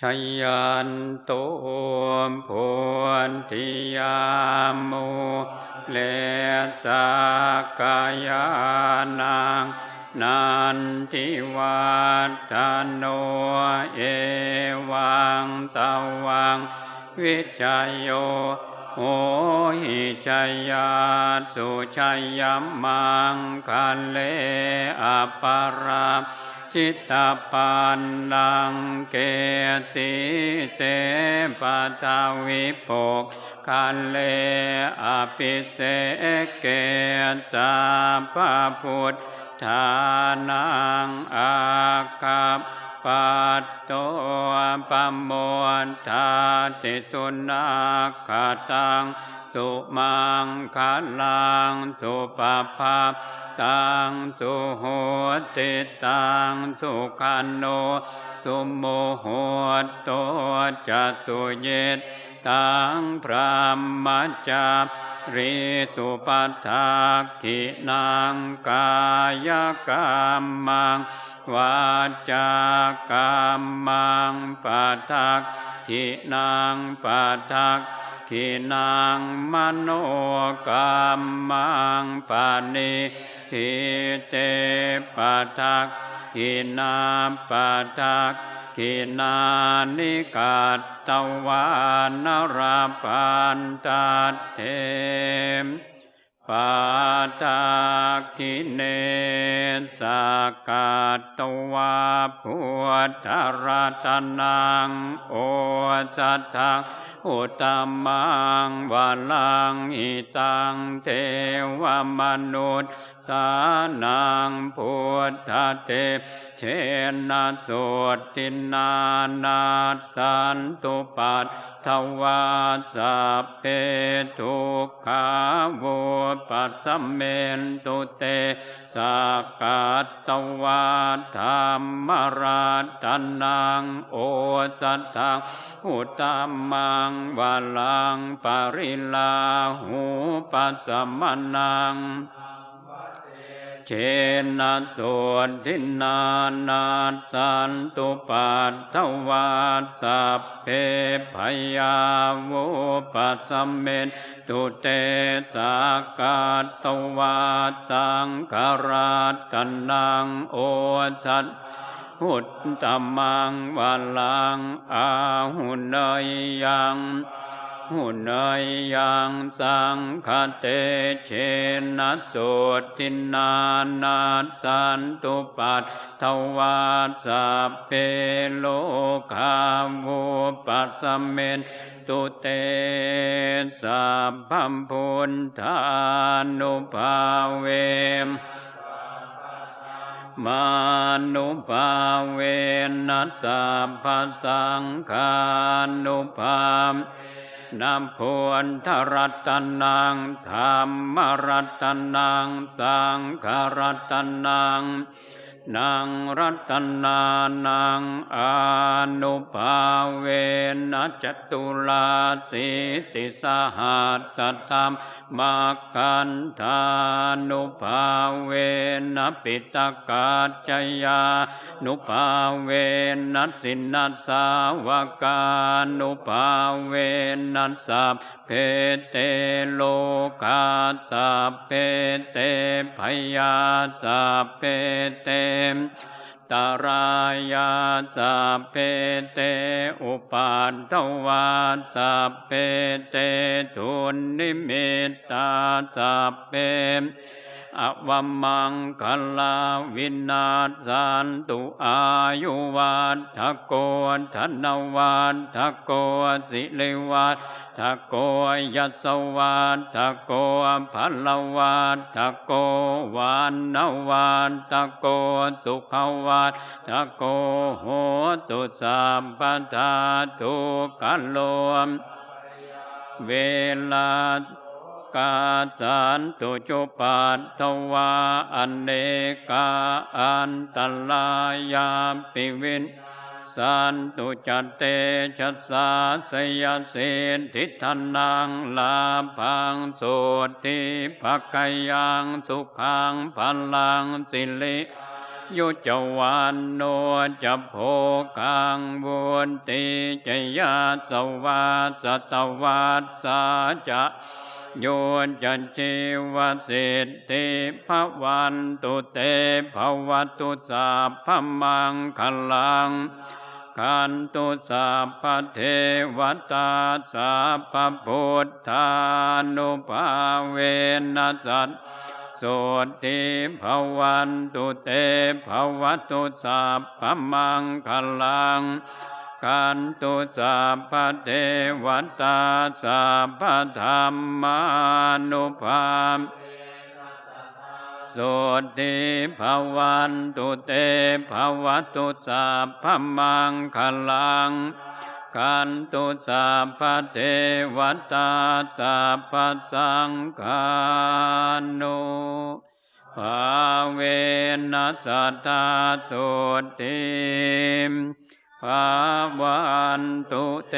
ชยันโตมพนทิยามุเลสากายานังนันทิวัฒโนเอวังตวัง วิจัยโยโหหิชยยาสุชัยยมังคันเลอปารา จิตตปันนังเกสีเสปตาวิปกคันเลอภิเสเกสาพพุทธานังอาคัป ปัตโตปโมทาติสุนัขขตังสุมังคลังสุปภาตังสุโหติตังสุขันโนสุโมโหตจัสุเยตตังพระมัจจา ริสุปัฏฐากินังกายกรรมังวาจากรรมังปัฏฐากินังปัฏฐากินังมโนกรรมังปานิทิเตปัฏฐากินาปัฏฐา กินานิกาตตวานราปานตัดเทมปาตาคิเนสากาตวาพุทธรัตนังโอสัทธัง อุตมังวาลังอิตังเทวมนุษย์สานังพุทธเตเชนะโสตินานาสันตุปัตทวาสัพเพทุกขาวุปัสสเมนตุเตสักกัตตวาธรรมราตนังโอสัตถังอุตตมังวาลังปริลาหูปัสสมนัง เชนะโสทินานาสันตุปัตถวาสัพเพพยาวุปัสเมนตุเตสากาตวาสังคาราตนังโอสัตหุตตมังวาลังอาหุนยยัง หุนยยังสังคเตเชนะโสตินานาสันตุปัตถวาสัพเพโลกาวุปัสเมนตุเตสัพพัมพุทธานุภาเวมมานุภาเวนัสสะภะสังฆานุภา นะพุนทรัตนังธรรมรัตนังสังฆรัตนัง นางรัตนานังอนุภาเวนะจตุลาสิติสหัสสตธรรมมากันธานุภาเวนะปิตกาจยานุภาเวนัสินัสสาวกานุภาเวนัสสัพเพเตโลกาสัพเพเตพยาสัพเพเตตรายาสัพเพเตอุปาทวาสัพเพเตทุนนิมิตาสัพเพ อวมังคลาวินาสันตุอายุวัฏโกธนวัฏโกสิเลวัฏโกยัสสวัฏโกพลวัฏโกวานนวัฏโกสุขวัฏโกโหตุสัมปทาทุกัลโลมเวลา กาสันตุจุปัตถวาอันเนกาอันตลายาปิวินสันตุจัตเตชัสสาสยเสนทิทนังลาพังโสติภกยังสุขังพลังสิลิยุจวันโนจะโภคังบุญติจยาสวาสตวัสสาจะ โยนจันชีวสิทธิภวันตุเตภวตุสาพมังคลังขันตุสัพเทวตาสัพพุทธานุภาเวนัสสัตสุติภวันตุเตภวตุสัพพมังคลัง กันตุสัพพเทวตาสัพพธรรมานุภาพสุติภวันตุเตภวตุสัพพมังคลังกันตุสัพพเทวตาสัพพสังฆานุภาเวนัสตตาสุติ ภาวันตุเต